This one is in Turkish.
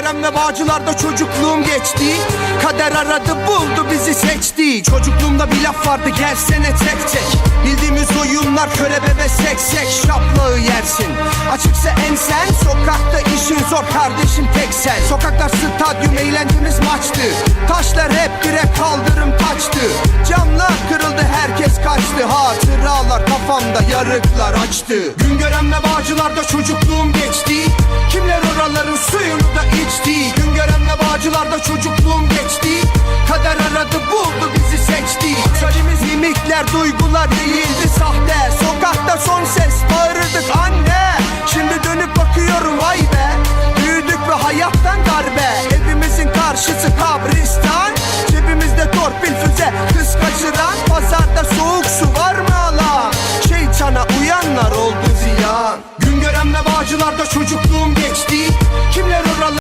Güngören ve Bağcılar'da çocukluğum geçti. Kader aradı buldu bizi seçti. Çocukluğumda bir laf vardı gelsene tek tek. Bildiğimiz oyunlar körebe ve seksek Şaplağı yersin. Açıksa ensen Sokakta işin zor kardeşim tek sen. Sokaklar stadyum eğlencemiz maçtı. Taşlar hep direkt kaldırım taçtı. Camlar kırıldı herkes kaçtı. Hatıralar kafamda yarıklar açtı. Güngören ve Bağcılar'da çocukluğum geçti Bağcılar'da çocukluğum geçti. Kader aradı buldu bizi seçti. Söylemiz mimikler duygular değildi sahte. Sokakta son ses bağırırdık anne! Şimdi dönüp bakıyorum vay be! Büyüdük ve hayattan darbe. Evimizin karşısı kabristan. Cebimizde torpil füze Kız kaçıran. Pazarda soğuk su var mı ala Şeytana uyanlar oldu ziyan. Güngören ve Bağcılar'da çocukluğum geçti